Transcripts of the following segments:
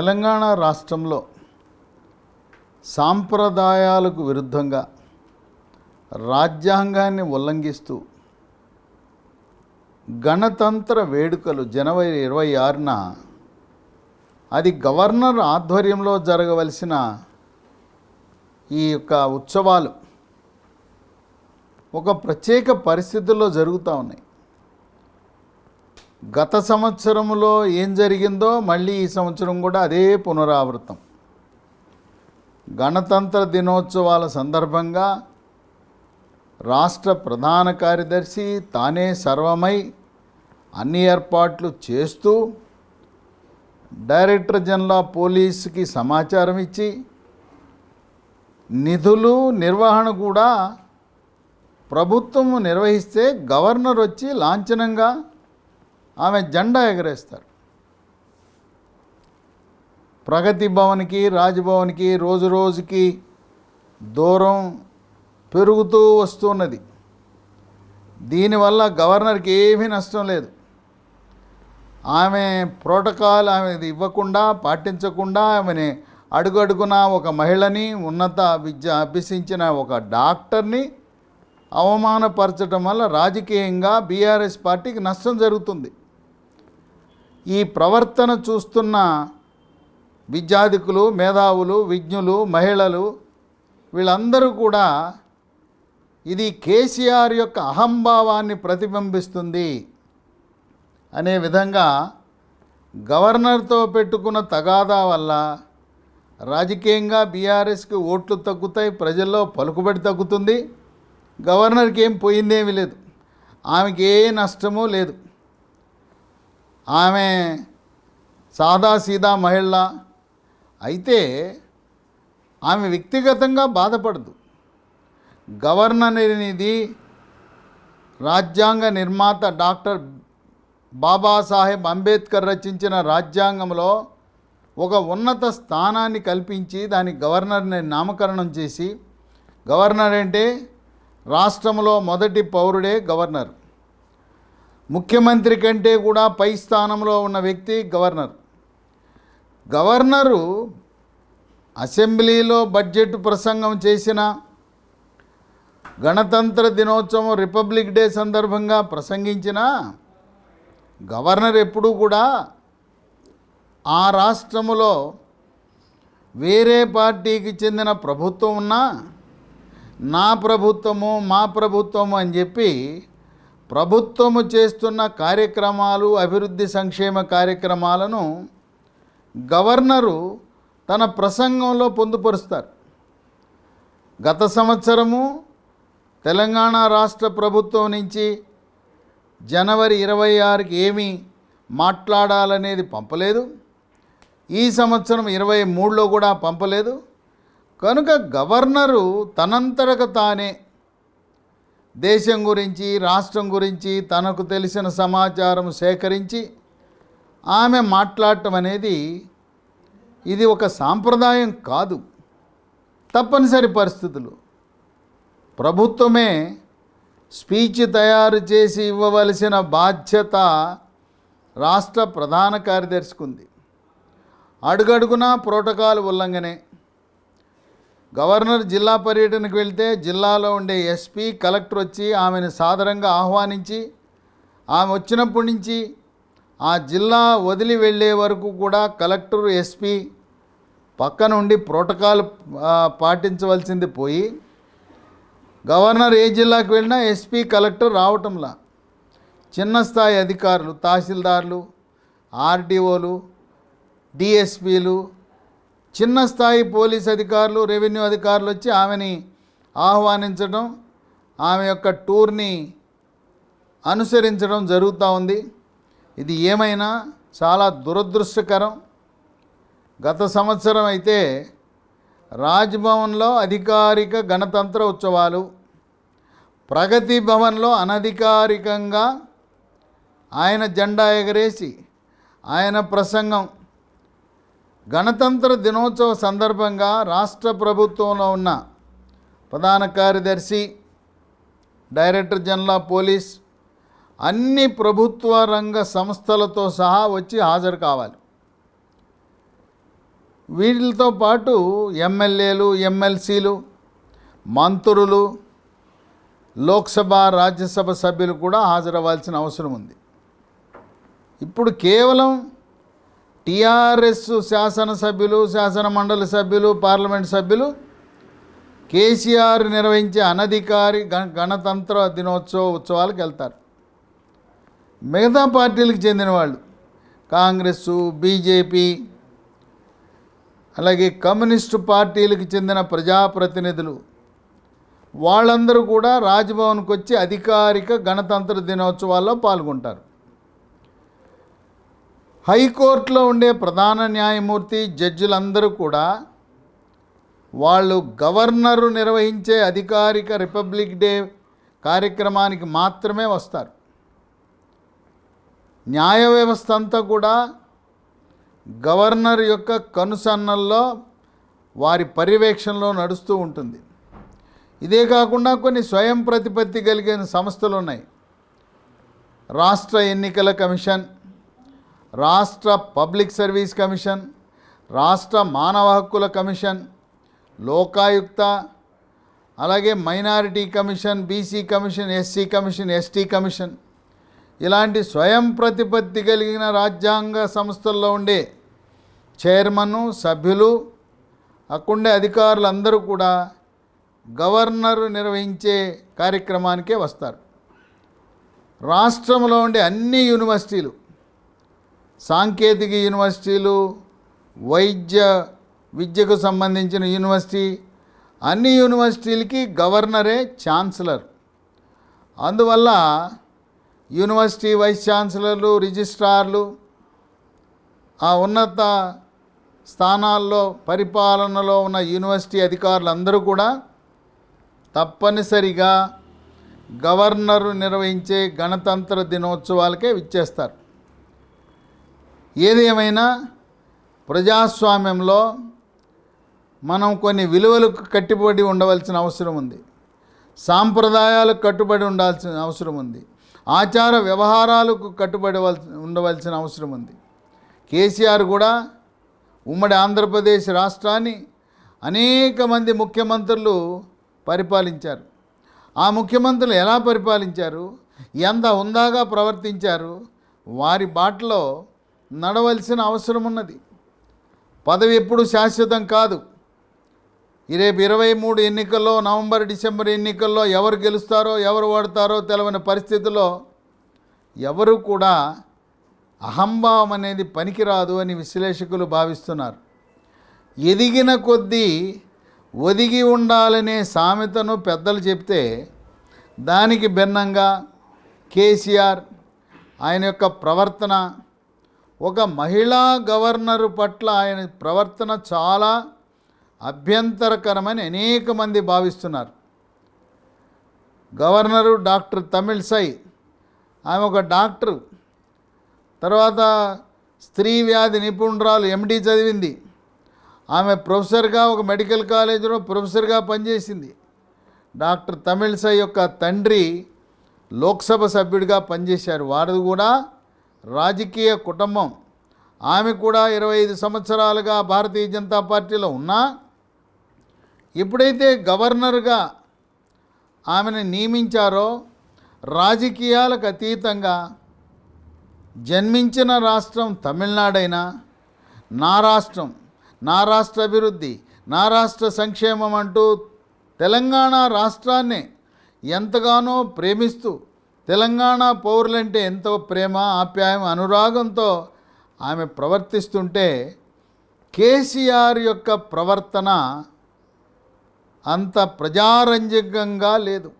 తెలంగాణ రాష్ట్రంలో సాంప్రదాయాలకు విరుద్ధంగా రాజ్యాంగాన్ని ఉల్లంఘిస్తూ గణతంత్ర వేడుకలు జనవరి ఇరవై ఆరున అది గవర్నర్ ఆధ్వర్యంలో జరగవలసిన ఈ యొక్క ఉత్సవాలు ఒక ప్రత్యేక పరిస్థితుల్లో జరుగుతూ ఉన్నాయి. గత సంవత్సరంలో ఏం జరిగిందో మళ్ళీ ఈ సంవత్సరం కూడా అదే పునరావృతం. గణతంత్ర దినోత్సవాల సందర్భంగా రాష్ట్ర ప్రధాన కార్యదర్శి తానే సర్వమై అన్ని ఏర్పాట్లు చేస్తూ డైరెక్టర్ జనరల్ ఆఫ్ పోలీసుకి సమాచారం ఇచ్చి నిధులు నిర్వహణ కూడా ప్రభుత్వం నిర్వహిస్తే గవర్నర్ వచ్చి లాంఛనంగా ఆమె జెండా ఎగరేస్తారు. ప్రగతి భవన్కి రాజ్భవన్కి రోజు రోజుకి దూరం పెరుగుతూ వస్తున్నది. దీనివల్ల గవర్నర్కి ఏమీ నష్టం లేదు. ఆమె ప్రోటోకాల్ ఆమె ఇవ్వకుండా పాటించకుండా ఆమెని అడుగడుగున ఒక మహిళని ఉన్నత విద్య అభ్యసించిన ఒక డాక్టర్ని అవమానపరచడం వల్ల రాజకీయంగా బీఆర్ఎస్ పార్టీకి నష్టం జరుగుతుంది. ఈ ప్రవర్తన చూస్తున్న విద్యాధికులు మేధావులు విజ్ఞులు మహిళలు వీళ్ళందరూ కూడా ఇది కేసీఆర్ యొక్క అహంభావాన్ని ప్రతిబింబిస్తుంది అనే విధంగా గవర్నర్తో పెట్టుకున్న తగాదా వల్ల రాజకీయంగా బీఆర్ఎస్కి ఓట్లు తగ్గుతాయి ప్రజల్లో పలుకుబడి తగ్గుతుంది. గవర్నర్కి ఏం పోయిందేమీ లేదు. ఆమెకి ఏ నష్టమూ లేదు. ఆమె సాదా సీదా మహిళ. అయితే ఆమె వ్యక్తిగతంగా బాధపడదు. గవర్నర్ నిధి రాజ్యాంగ నిర్మాత డాక్టర్ బాబాసాహెబ్ అంబేద్కర్ రచించిన రాజ్యాంగంలో ఒక ఉన్నత స్థానాన్ని కల్పించి దాని గవర్నర్ని నామకరణం చేసి గవర్నర్ అంటే రాష్ట్రంలో మొదటి పౌరుడే గవర్నర్. ముఖ్యమంత్రి కంటే కూడా పై స్థానంలో ఉన్న వ్యక్తి గవర్నర్. గవర్నరు అసెంబ్లీలో బడ్జెట్ ప్రసంగం చేసిన గణతంత్ర దినోత్సవం రిపబ్లిక్ డే సందర్భంగా ప్రసంగించిన గవర్నర్ ఎప్పుడూ కూడా ఆ రాష్ట్రములో వేరే పార్టీకి చెందిన ప్రభుత్వం ఉన్నా నా ప్రభుత్వము మా ప్రభుత్వము అని చెప్పి ప్రభుత్వము చేస్తున్న కార్యక్రమాలు అభివృద్ధి సంక్షేమ కార్యక్రమాలను గవర్నరు తన ప్రసంగంలో పొందుపరుస్తారు. గత సంవత్సరము తెలంగాణ రాష్ట్ర ప్రభుత్వం నుంచి జనవరి ఇరవై ఆరుకి ఏమి మాట్లాడాలనేది పంపలేదు. ఈ సంవత్సరం ఇరవై మూడులో కూడా పంపలేదు. కనుక గవర్నరు తనంతరకు తానే దేశం గురించి రాష్ట్రం గురించి తనకు తెలిసిన సమాచారం సేకరించి ఆమె మాట్లాడటం అనేది ఇది ఒక సాంప్రదాయం కాదు. తప్పనిసరి పరిస్థితులు. ప్రభుత్వమే స్పీచ్ తయారు చేసి ఇవ్వవలసిన బాధ్యత రాష్ట్ర ప్రధాన కార్యదర్శికి ఉంది అడుగడుగునా ప్రోటోకాల్ ఉల్లంఘనే. గవర్నర్ జిల్లా పర్యటనకు వెళ్తే జిల్లాలో ఉండే ఎస్పీ కలెక్టర్ వచ్చి ఆమెను సాదరంగా ఆహ్వానించి ఆమె వచ్చినప్పటి నుంచి ఆ జిల్లా వదిలి వెళ్ళే వరకు కూడా కలెక్టర్ ఎస్పీ పక్కన ఉండి ప్రోటోకాల్ పాటించవలసింది పోయి గవర్నర్ ఏ జిల్లాకు వెళ్ళినా ఎస్పీ కలెక్టర్ రావటంలా చిన్న స్థాయి అధికారులు తహసీల్దార్లు ఆర్డీఓలు డిఎస్పీలు చిన్న స్థాయి పోలీస్ అధికారులు రెవెన్యూ అధికారులు వచ్చి ఆమెని ఆహ్వానించడం ఆమె యొక్క టూర్ని అనుసరించడం జరుగుతూ ఉంది. ఇది ఏమైనా చాలా దురదృష్టకరం. గత సంవత్సరం అయితే రాజ్భవన్లో అధికారిక గణతంత్ర ఉత్సవాలు ప్రగతి భవన్లో అనధికారికంగా ఆయన జెండా ఎగరేసి ఆయన ప్రసంగం గణతంత్ర దినోత్సవ సందర్భంగా రాష్ట్ర ప్రభుత్వంలో ఉన్న ప్రధాన కార్యదర్శి డైరెక్టర్ జనరల్ ఆఫ్ పోలీస్ అన్ని ప్రభుత్వ రంగ సంస్థలతో సహా వచ్చి హాజరు కావాలి. వీటితో పాటు ఎమ్మెల్యేలు ఎమ్మెల్సీలు మంత్రులు లోక్సభ రాజ్యసభ సభ్యులు కూడా హాజరవ్వాల్సిన అవసరం ఉంది. ఇప్పుడు కేవలం టీఆర్ఎస్ శాసనసభ్యులు శాసనమండలి సభ్యులు పార్లమెంట్ సభ్యులు కేసీఆర్ నిర్వహించే అనధికారి గణ- గణతంత్ర దినోత్సవ ఉత్సవాలకు వెళ్తారు. మిగతా పార్టీలకు చెందిన వాళ్ళు కాంగ్రెస్ బీజేపీ అలాగే కమ్యూనిస్టు పార్టీలకు చెందిన ప్రజాప్రతినిధులు వాళ్ళందరూ కూడా రాజ్భవన్కి వచ్చి అధికారిక గణతంత్ర దినోత్సవాల్లో పాల్గొంటారు. హైకోర్టులో ఉండే ప్రధాన న్యాయమూర్తి జడ్జిలందరూ కూడా వాళ్ళు గవర్నరు నిర్వహించే అధికారిక రిపబ్లిక్ డే కార్యక్రమానికి మాత్రమే వస్తారు. న్యాయ వ్యవస్థ అంతా కూడా గవర్నర్ యొక్క కనుసన్నల్లో వారి పర్యవేక్షణలో నడుస్తూ ఉంటుంది. ఇదే కాకుండా కొన్ని స్వయం ప్రతిపత్తి కలిగిన సంస్థలు ఉన్నాయి. రాష్ట్ర ఎన్నికల కమిషన్ రాష్ట్ర పబ్లిక్ సర్వీస్ కమిషన్ రాష్ట్ర మానవ హక్కుల కమిషన్ లోకాయుక్త అలాగే minority commission BC commission SC commission ST commission ఇలాంటి స్వయం ప్రతిపత్తి కలిగిన రాజ్యాంగ సంస్థల్లో ఉండే చైర్మన్ సభ్యులు అక్కడే అధికారులందరూ కూడా గవర్నర్ నిర్వహించే కార్యక్రమానికే వస్తారు. రాష్ట్రంలో ఉండే అన్ని యూనివర్సిటీలు సాంకేతిక యూనివర్సిటీలు వైద్య విద్యకు సంబంధించిన యూనివర్సిటీ అన్ని యూనివర్సిటీలకి గవర్నరే ఛాన్సలర్. అందువల్ల యూనివర్సిటీ వైస్ ఛాన్సలర్లు రిజిస్ట్రార్లు ఆ ఉన్నత స్థానాల్లో పరిపాలనలో ఉన్న యూనివర్సిటీ అధికారులందరూ కూడా తప్పనిసరిగా గవర్నరు నిర్వహించే గణతంత్ర దినోత్సవాలకే విచ్చేస్తారు. ఏది ఏమైనా ప్రజాస్వామ్యంలో మనం కొన్ని విలువలకు కట్టుబడి ఉండవలసిన అవసరం ఉంది. సాంప్రదాయాలకు కట్టుబడి ఉండాల్సిన అవసరం ఉంది. ఆచార వ్యవహారాలకు కట్టుబడి ఉండవలసిన అవసరం ఉంది. కేసీఆర్ కూడా ఉమ్మడి ఆంధ్రప్రదేశ్ రాష్ట్రాన్ని అనేక మంది ముఖ్యమంత్రులు పరిపాలించారు. ఆ ముఖ్యమంత్రులు ఎలా పరిపాలించారు? ఎంత హుందాగా ప్రవర్తించారు? వారి బాటలో నడవలసిన అవసరం ఉన్నది. పదవి ఎప్పుడు శాశ్వతం కాదు. రేపు ఇరవై మూడు ఎన్నికల్లో నవంబర్ డిసెంబర్ ఎన్నికల్లో ఎవరు గెలుస్తారో ఎవరు ఓడతారో తెలవని పరిస్థితుల్లో ఎవరు కూడా అహంభావం అనేది పనికిరాదు అని విశ్లేషకులు భావిస్తున్నారు. ఎదిగిన కొద్దీ ఒదిగి ఉండాలనే సామెతను పెద్దలు చెప్తే దానికి భిన్నంగా కేసీఆర్ ఆయన యొక్క ప్రవర్తన ఒక మహిళా గవర్నరు పట్ల ఆయన ప్రవర్తన చాలా అభ్యంతరకరమని అనేక మంది భావిస్తున్నారు. గవర్నరు డాక్టర్ తమిళ్ సై ఆమె ఒక డాక్టరు. తర్వాత స్త్రీ వ్యాధి నిపుణురాలు ఎండి చదివింది. ఆమె ప్రొఫెసర్గా ఒక మెడికల్ కాలేజీలో ప్రొఫెసర్గా పనిచేసింది. డాక్టర్ తమిళ్ సై యొక్క తండ్రి లోక్సభ సభ్యుడిగా పనిచేశారు. వారిది కూడా రాజకీయ కుటుంబం. ఆమె కూడా ఇరవై ఐదు సంవత్సరాలుగా భారతీయ జనతా పార్టీలో ఉన్నా ఎప్పుడైతే గవర్నర్గా ఆమెను నియమించారో రాజకీయాలకు అతీతంగా జన్మించిన రాష్ట్రం తమిళనాడైనా నా రాష్ట్రం నా రాష్ట్ర అభివృద్ధి నా రాష్ట్ర సంక్షేమం అంటూ తెలంగాణ రాష్ట్రాన్ని ఎంతగానో ప్రేమిస్తూ తెలంగాణ పౌరులంటే ఎంతో ప్రేమ ఆప్యాయం అనురాగంతో ఆమె ప్రవర్తిస్తుంటే కేసీఆర్ యొక్క ప్రవర్తన అంత ప్రజారంజకంగా లేదు.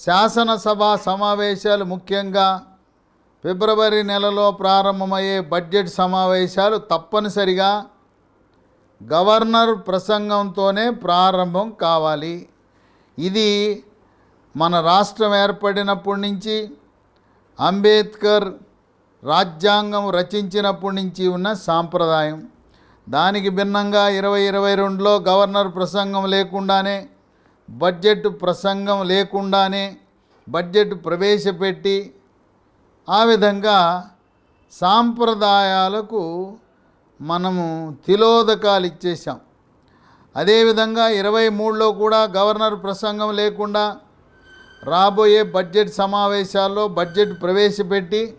శాసనసభ సమావేశాలు ముఖ్యంగా ఫిబ్రవరి నెలలో ప్రారంభమయ్యే బడ్జెట్ సమావేశాలు తప్పనిసరిగా గవర్నర్ ప్రసంగంతోనే ప్రారంభం కావాలి. ఇది మన రాష్ట్రం ఏర్పడినప్పటి నుంచి అంబేద్కర్ రాజ్యాంగం రచించినప్పటి నుంచి ఉన్న సాంప్రదాయం. దానికి భిన్నంగా ఇరవై ఇరవై రెండులో గవర్నర్ ప్రసంగం లేకుండానే బడ్జెట్ ప్రసంగం లేకుండానే బడ్జెట్ ప్రవేశపెట్టి ఆ విధంగా సాంప్రదాయాలకు మనము తిలోదకాలు ఇచ్చేసాం అదేవిధంగా ఇరవై మూడులో కూడా గవర్నర్ ప్రసంగం లేకుండా రాబోయే బడ్జెట్ సమావేశాల్లో బడ్జెట్ ప్రవేశపెట్టి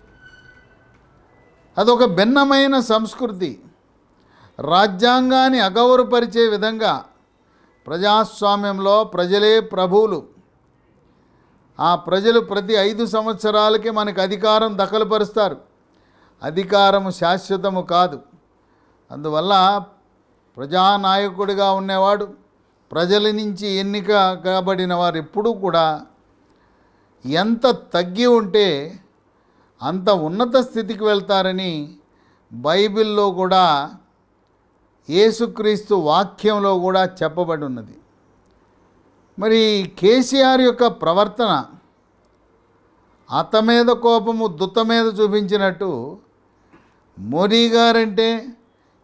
అదొక భిన్నమైన సంస్కృతి. రాజ్యాంగాన్ని అగౌరవపరిచే విధంగా ప్రజాస్వామ్యంలో ప్రజలే ప్రభువులు. ఆ ప్రజలు ప్రతి ఐదు సంవత్సరాలకి మనకు అధికారం దఖలుపరుస్తారు. అధికారము శాశ్వతము కాదు. అందువల్ల ప్రజానాయకుడిగా ఉండేవాడు ప్రజల నుంచి ఎన్నిక కాబడిన వారు ఎప్పుడూ కూడా ఎంత తగ్గి ఉంటే అంత ఉన్నత స్థితికి వెళ్తారని బైబిల్లో కూడా యేసుక్రీస్తు వాక్యంలో కూడా చెప్పబడి ఉన్నది. మరి కేసీఆర్ యొక్క ప్రవర్తన అత మీద కోపము దుత మీద చూపించినట్టు మోడీ గారంటే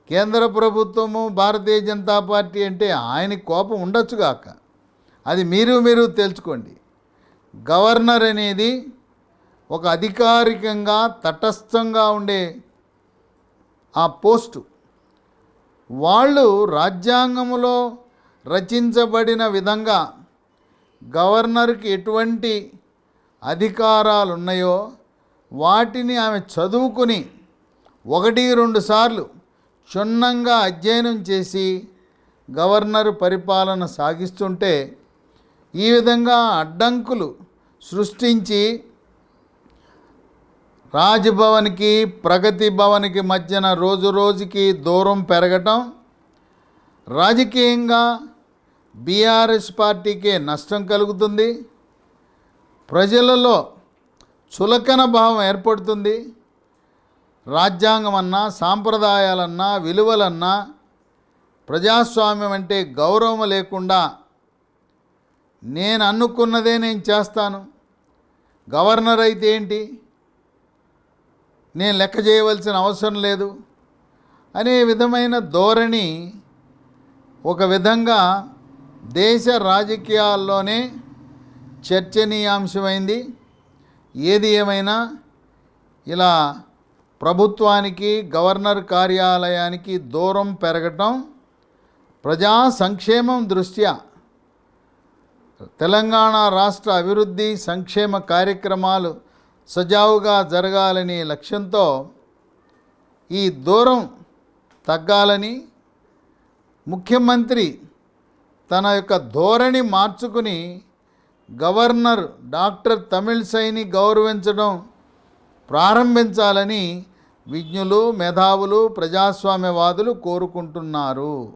కేంద్ర ప్రభుత్వము భారతీయ జనతా పార్టీ అంటే ఆయన కోపం ఉండొచ్చుగాక అది మీరు మీరు తెలుసుకోండి గవర్నర్ అనేది ఒక అధికారికంగా తటస్థంగా ఉండే ఆ పోస్టు. వాళ్ళు రాజ్యాంగములో రచించబడిన విధంగా గవర్నర్కి ఎటువంటి అధికారాలు ఉన్నాయో వాటిని ఆమె చదువుకుని ఒకటి రెండు సార్లు క్షుణ్ణంగా అధ్యయనం చేసి గవర్నర్ పరిపాలన సాగిస్తుంటే ఈ విధంగా అడ్డంకులు సృష్టించి రాజ్భవన్కి ప్రగతి భవన్కి మధ్యన రోజు రోజుకి దూరం పెరగటం రాజకీయంగా బీఆర్ఎస్ పార్టీకే నష్టం కలుగుతుంది ప్రజలలో చులకన భావం ఏర్పడుతుంది రాజ్యాంగం అన్నా సాంప్రదాయాలన్నా విలువలన్నా ప్రజాస్వామ్యం అంటే గౌరవం లేకుండా నేను అనుకున్నదే నేను చేస్తాను. గవర్నర్ అయితే ఏంటి? నేను లెక్క చేయవలసిన అవసరం లేదు. అనే విధమైన ధోరణి ఒక విధంగా దేశ రాజకీయాల్లోనే చర్చనీయాంశమైంది. ఏది ఏమైనా ఇలా ప్రభుత్వానికి గవర్నర్ కార్యాలయానికి దూరం పెరగటం ప్రజా సంక్షేమం దృష్ట్యా తెలంగాణ రాష్ట్ర అభివృద్ధి సంక్షేమ కార్యక్రమాలు సజావుగా జరగాలనే లక్ష్యంతో ఈ దూరం తగ్గాలని ముఖ్యమంత్రి తన యొక్క ధోరణి మార్చుకుని గవర్నర్ డాక్టర్ తమిళసైని గౌరవించడం ప్రారంభించాలని విజ్ఞులు మేధావులు ప్రజాస్వామ్యవాదులు కోరుకుంటున్నారు.